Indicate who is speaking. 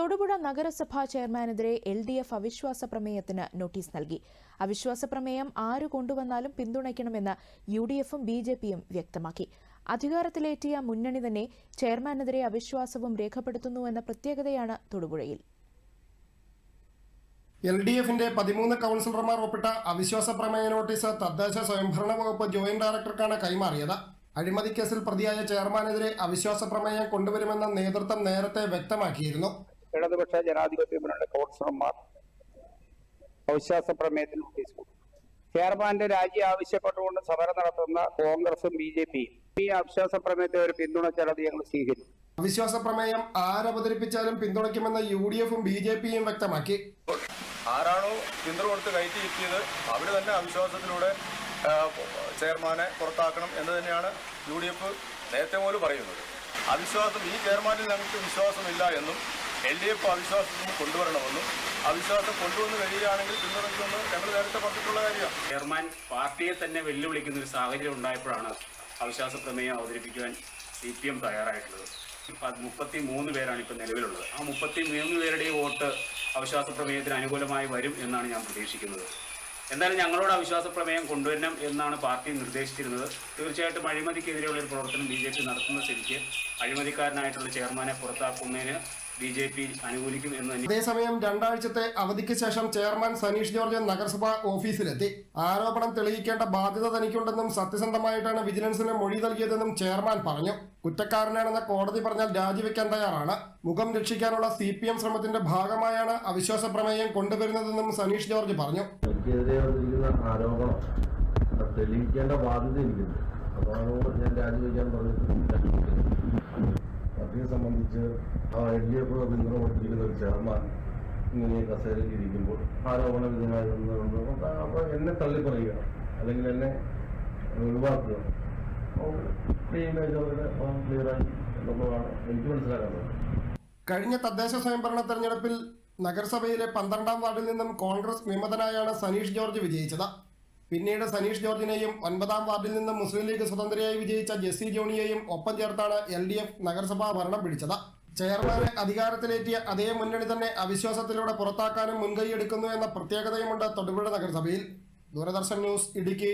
Speaker 1: തൊടുപുഴ നഗരസഭാ ചെയർമാനെതിരെ L D F അവിശ്വാസ പ്രമേയത്തിന് നോട്ടീസ് നൽകി. അവിശ്വാസ പ്രമേയം ആര് കൊണ്ടുവന്നാലും പിന്തുണയ്ക്കണമെന്ന് യു ഡി എഫും ബി ജെ പിയും വ്യക്തമാക്കി. അധികാരത്തിലേറ്റിയ മുന്നണി തന്നെ ചെയർമാനെതിരെ അവിശ്വാസവും രേഖപ്പെടുത്തുന്നുവെന്ന പ്രത്യേകതയാണ് തൊടുപുഴയിൽ.
Speaker 2: എൽ ഡി എഫിന്റെ പതിമൂന്ന് കൗൺസിലർമാർ ഒപ്പിട്ട അവിശ്വാസ പ്രമേയ നോട്ടീസ് തദ്ദേശ സ്വയംഭരണ വകുപ്പ് ജോയിന്റ് ഡയറക്ടർക്കാണ് കൈമാറിയത്. അഴിമതി കേസിൽ പ്രതിയായ ചെയർമാനെതിരെ അവിശ്വാസ പ്രമേയം കൊണ്ടുവരുമെന്ന നേതൃത്വം നേരത്തെ വ്യക്തമാക്കിയിരുന്നു.
Speaker 3: ഇടതുപക്ഷ ജനാധിപത്യ മുന്നണി കൗൺസിലർമാർ അവിശ്വാസ പ്രമേയത്തിന് നോട്ടീസ് കൊടുത്തു. ചെയർമാന്റെ രാജി ആവശ്യപ്പെട്ടുകൊണ്ട് സമരം നടത്തുന്ന കോൺഗ്രസും ബി ജെ പിയും ഈ അവിശ്വാസ പ്രമേയത്തെ ഒരു പിന്തുണച്ചത് ഞങ്ങൾ സ്വീകരിച്ചു.
Speaker 2: അവിശ്വാസ പ്രമേയം ആരവതരിപ്പിച്ചാലും പിന്തുണയ്ക്കുമെന്ന് യു ഡി എഫും ബി ജെ പിയും വ്യക്തമാക്കി.
Speaker 4: ആരാണോ പിന്തുണ കൊടുത്ത് കയറ്റി എത്തിയത് അവർ തന്നെ അവിശ്വാസത്തിലൂടെ ചെയർമാനെ പുറത്താക്കണം എന്ന് തന്നെയാണ് യു ഡി എഫ് നേരത്തെ പോലും പറയുന്നത്. അവിശ്വാസം ഈ ചെയർമാനിൽ ഞങ്ങൾക്ക് വിശ്വാസമില്ല എന്നും എൽ ഡി എഫ് അവിശ്വാസം കൊണ്ടുവരണമെന്നും അവിശ്വാസം കൊണ്ടുവന്ന് കഴിയുകയാണെങ്കിൽ പിന്തുണയ്ക്കുമെന്ന് ഞങ്ങൾ നേരത്തെ പറഞ്ഞിട്ടുള്ള കാര്യമാണ്.
Speaker 5: ചെയർമാൻ പാർട്ടിയെ തന്നെ വെല്ലുവിളിക്കുന്ന ഒരു സാഹചര്യം ഉണ്ടായപ്പോഴാണ് അവിശ്വാസ പ്രമേയം അവതരിപ്പിക്കുവാൻ സി പി എം തയ്യാറായിട്ടുള്ളത്. മുപ്പത്തി മൂന്ന് പേരാണ് ഇപ്പം നിലവിലുള്ളത്. ആ മുപ്പത്തി മൂന്ന് പേരുടെയും വോട്ട് അവിശ്വാസ പ്രമേയത്തിന് അനുകൂലമായി വരും എന്നാണ് ഞാൻ പ്രതീക്ഷിക്കുന്നത്. എന്തായാലും ഞങ്ങളോട് അവിശ്വാസ പ്രമേയം കൊണ്ടുവരണം എന്നാണ് പാർട്ടി നിർദ്ദേശിച്ചിരുന്നത്. തീർച്ചയായിട്ടും അഴിമതിക്കെതിരെയുള്ള ഒരു പ്രവർത്തനം ബി ജെ പി നടത്തുന്ന സ്ഥിതിക്ക് അഴിമതിക്കാരനായിട്ടുള്ള ചെയർമാനെ പുറത്താക്കുന്നതിന് ബി ജെ പി അനുകൂലിക്കും എന്ന് തന്നെ.
Speaker 2: അതേസമയം രണ്ടാഴ്ചത്തെ അവധിക്ക് ശേഷം ചെയർമാൻ സനീഷ് ജോർജ് നഗരസഭാ ഓഫീസിലെത്തി. ആരോപണം തെളിയിക്കേണ്ട ബാധ്യത തനിക്കുണ്ടെന്നും സത്യസന്ധമായിട്ടാണ് വിജിലൻസിന് മൊഴി നൽകിയതെന്നും ചെയർമാൻ പറഞ്ഞു. കുറ്റക്കാരനാണെന്ന് കോടതി പറഞ്ഞാൽ രാജിവെക്കാൻ തയ്യാറാണ്. മുഖം രക്ഷിക്കാനുള്ള സി പി എം ശ്രമത്തിന്റെ ഭാഗമായാണ് അവിശ്വാസ പ്രമേയം കൊണ്ടുവരുന്നതെന്നും സനീഷ് ജോർജ് പറഞ്ഞു.
Speaker 6: എനിക്കെതിരെ വന്നിരിക്കുന്ന ആരോപണം. തെളിയിക്കേണ്ട ബാധ്യത എനിക്കുണ്ട്. അതാണ് ഞാൻ രാജിവെക്കാൻ പറഞ്ഞിട്ടില്ല. പാർട്ടിയെ സംബന്ധിച്ച് ആ എൽ ഡി എഫ് പിന്തുണ കൊടുത്തിരിക്കുന്ന ഒരു ചെയർമാൻ ഇങ്ങനെ കസേരയിൽ ഇരിക്കുമ്പോൾ ആരോപണ വിധേയമായിരുന്നു അപ്പോൾ എന്നെ തള്ളിപ്പറയുക അല്ലെങ്കിൽ എന്നെ ഒഴിവാക്കുക.
Speaker 2: കഴിഞ്ഞ തദ്ദേശ സ്വയംഭരണ തെരഞ്ഞെടുപ്പിൽ നഗരസഭയിലെ പന്ത്രണ്ടാം വാർഡിൽ നിന്നും കോൺഗ്രസ് വിമതനായാണ് സനീഷ് ജോർജ് വിജയിച്ചത്. പിന്നീട് സനീഷ് ജോർജിനെയും ഒൻപതാം വാർഡിൽ നിന്ന് മുസ്ലിം ലീഗ് സ്വതന്ത്രയായി വിജയിച്ച ജെസ്സി ജോണിയെയും ഒപ്പം ചേർത്താണ് എൽ ഡി എഫ് നഗരസഭാ ഭരണം പിടിച്ചത്. ചെയർമാനെ അധികാരത്തിലേറ്റിയ അതേ മുന്നണി തന്നെ അവിശ്വാസത്തിലൂടെ പുറത്താക്കാനും മുൻകൈയെടുക്കുന്നു എന്ന പ്രത്യേകതയുമുണ്ട് തൊടുപുഴ നഗരസഭയിൽ. ദൂരദർശൻ ന്യൂസ് ഇടുക്കി.